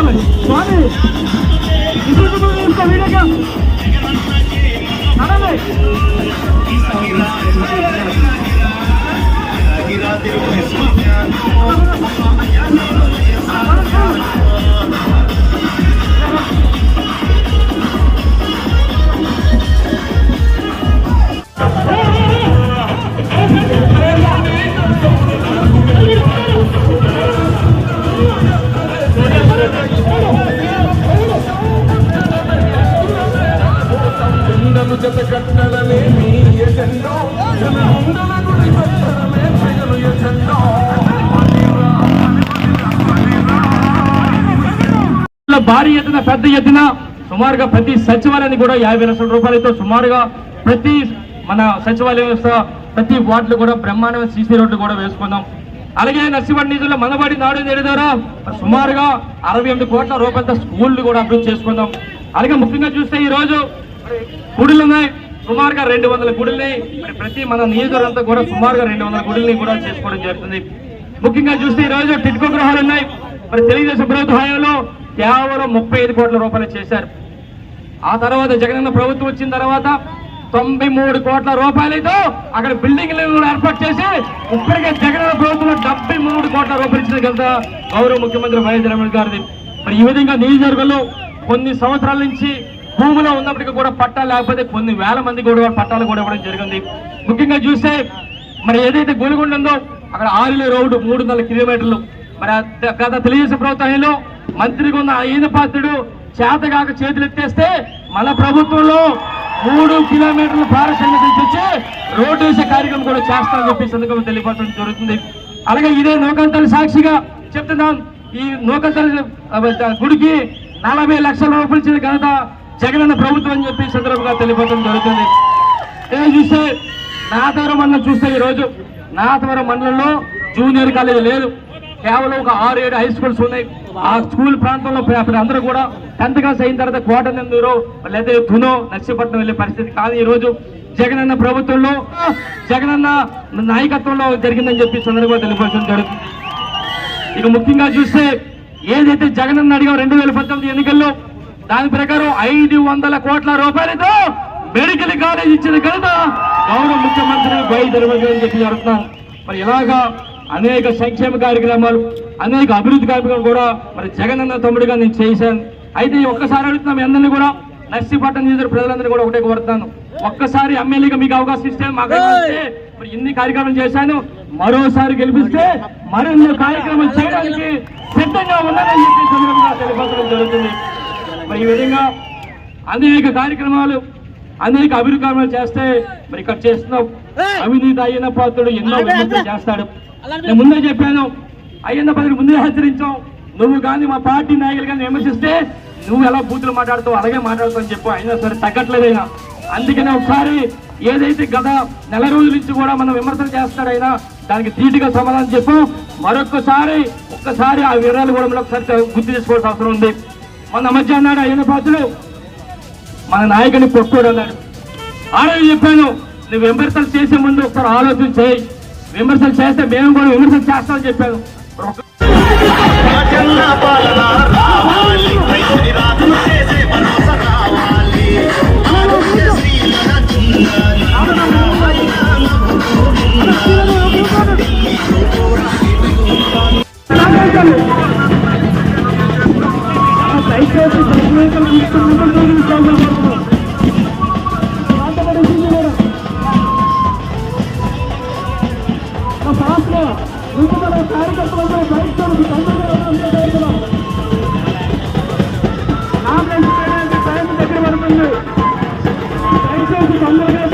స్వామి ఇసుకు తీసుకో వీడియోగా నడవే. భారీ ఎత్తున పెద్ద ఎత్తున సుమారుగా ప్రతి సచివాలయాన్ని కూడా యాభై లక్షల రూపాయలతో సుమారుగా ప్రతి మన సచివాలయం వ్యవస్థ ప్రతి వార్డులు కూడా బ్రహ్మాండమైన సీసీ రోడ్లు కూడా వేసుకుందాం. అలాగే నర్సిపడి నిధుల్లో మనబడి నాడు నేడు ద్వారా సుమారుగా అరవై ఎనిమిది కోట్ల రూపాయలతో స్కూళ్ళు కూడా అభివృద్ధి చేసుకుందాం. అలాగే ముఖ్యంగా చూస్తే ఈ రోజు గుడులు ఉన్నాయి సుమారుగా రెండు వందల గుడుల్ని మరి ప్రతి మన నియోజకవర్గంతా కూడా సుమారుగా రెండు వందల గుడుల్ని కూడా చేసుకోవడం జరుగుతుంది. ముఖ్యంగా చూస్తే ఈ రోజు టిట్కో గృహాలు ఉన్నాయి. మరి తెలుగుదేశం ప్రభుత్వ హయాంలో కేవలం ముప్పై ఐదు కోట్ల రూపాయలు చేశారు. ఆ తర్వాత జగనన్న ప్రభుత్వం వచ్చిన తర్వాత తొంభై మూడు కోట్ల రూపాయలతో అక్కడ బిల్డింగ్లు కూడా ఏర్పాటు చేసి ఇప్పటికే జగనన్న ప్రభుత్వం డెబ్బై మూడు కోట్ల రూపాయలు ఇచ్చిన కదా గౌరవ ముఖ్యమంత్రి వైఎస్ రమణ గారిది. మరి ఈ విధంగా నియోజకవర్గంలో కొన్ని సంవత్సరాల నుంచి భూమిలో ఉన్నప్పటికీ కూడా పట్టాలు లేకపోతే కొన్ని వేల మంది కూడా పట్టాలు కూడా ఇవ్వడం జరిగింది. ముఖ్యంగా చూస్తే మరి ఏదైతే గోలుగొండ ఉందో అక్కడ ఆరుల రోడ్డు మూడు వందల కిలోమీటర్లు. మరి గత తెలుగుదేశం ప్రభుత్వంలో మంత్రిగా ఉన్న ఈయన పాత్రుడు చేతగాక చేతులు ఎత్తేస్తే మన ప్రభుత్వంలో మూడు కిలోమీటర్ల పారిశ్రామిక తెచ్చి రోడ్డు వేసే కార్యక్రమం కూడా చేస్తామని చెప్పి ఈ సందర్భంగా తెలియపరచడం జరుగుతుంది. అలాగే ఇదే నూకంతల సాక్షిగా చెప్తున్నాం. ఈ నూకంతల గుడికి నలభై లక్షల రూపాయలు ఇచ్చిన ఘనత జగనన్న ప్రభుత్వం అని చెప్పి సందర్భంగా తెలియపరచడం జరుగుతుంది. ఏ చూస్తే నాతవరం మండలం చూస్తే ఈరోజు నాతవరం మండలంలో జూనియర్ కాలేజీ లేదు. కేవలం ఒక ఆరు ఏడు హై స్కూల్స్ ఉన్నాయి. ఆ స్కూల్ ప్రాంతంలో అందరూ కూడా టెన్త్ క్లాస్ అయిన తర్వాత కోట నెందూరు లేదా తునో నర్సీపట్నం వెళ్ళే పరిస్థితి కాదు ఈ రోజు. జగనన్న ప్రభుత్వంలో జగనన్న నాయకత్వంలో జరిగిందని చెప్పి సందర్భంగా తెలియపరచడం జరుగుతుంది. ఇక ముఖ్యంగా చూస్తే ఏదైతే జగనన్న అడిగా రెండు వేల పంతొమ్మిది ఎన్నికల్లో దాని ప్రకారం ఐదు వందల కోట్ల రూపాయలతో మెడికల్ కాలేజ్ ఇచ్చిన ఘనత గౌరవ ముఖ్యమంత్రి వై చెప్పి జరుగుతున్నాను మరి ఇలాగా అనేక సంక్షేమ కార్యక్రమాలు అనేక అభివృద్ధి కార్యక్రమాలు కూడా మరి జగనన్న తమ్ముడిగా నేను చేశాను. అయితే ఈ ఒక్కసారి అడుగుతున్నాం మీ అందరినీ కూడా నర్సీపట్నం నియోజక ప్రజలందరూ కూడా ఒకటే కోరుతున్నాను. ఒక్కసారి ఎమ్మెల్యేగా మీకు అవకాశం ఇస్తే మాకు మరి ఇన్ని కార్యక్రమాలు చేశాను. మరోసారి గెలిపిస్తే మరిన్ని కార్యక్రమాలు చేయడానికి సిద్ధంగా ఉన్నారని చెప్పి సందర్భంగా తెలియపరచడం జరుగుతుంది. మరి ఈ విధంగా అనేక కార్యక్రమాలు అనేక అభివృద్ధి కార్యక్రమాలు చేస్తే మరి ఇక్కడ చేస్తున్నాం. అవినీతి అయ్యన్న పాత్రుడు ఎన్నో విమర్శలు చేస్తాడు. నేను ముందే చెప్పాను. అయ్యన్న పదవి ముందే హెచ్చరించాం. నువ్వు కానీ మా పార్టీ నాయకులు కానీ విమర్శిస్తే నువ్వు ఎలా బూతులు మాట్లాడుతావు అలాగే మాట్లాడుతావు అని చెప్పు. అయినా సరే తగ్గట్లేదైనా అందుకనే ఒకసారి ఏదైతే గత నెల రోజుల నుంచి కూడా మనం విమర్శలు చేస్తాడైనా దానికి ధీటుగా సమాధానం చెప్పు. మరొకసారి ఒక్కసారి ఆ వివరాలు కూడా మనం ఒకసారి గుర్తు చేసుకోవాల్సిన అవసరం ఉంది. మొన్న మధ్య అన్నాడు అయిన పాత్రుడు మన నాయకుని కొట్టుకోడన్నాడు అన్నాడు. చెప్పాను నువ్వు విమర్శలు చేసే ముందు ఒకసారి ఆలోచన చేయి. విమర్శలు చేస్తే మేము కూడా విమర్శలు చేస్తామని చెప్పాను ఒక- విభజన కార్యకర్తలతో బయటకు తండ్రులు నామినేషన్ టైం దగ్గర పడుతుంది దయచేసి తొందరగా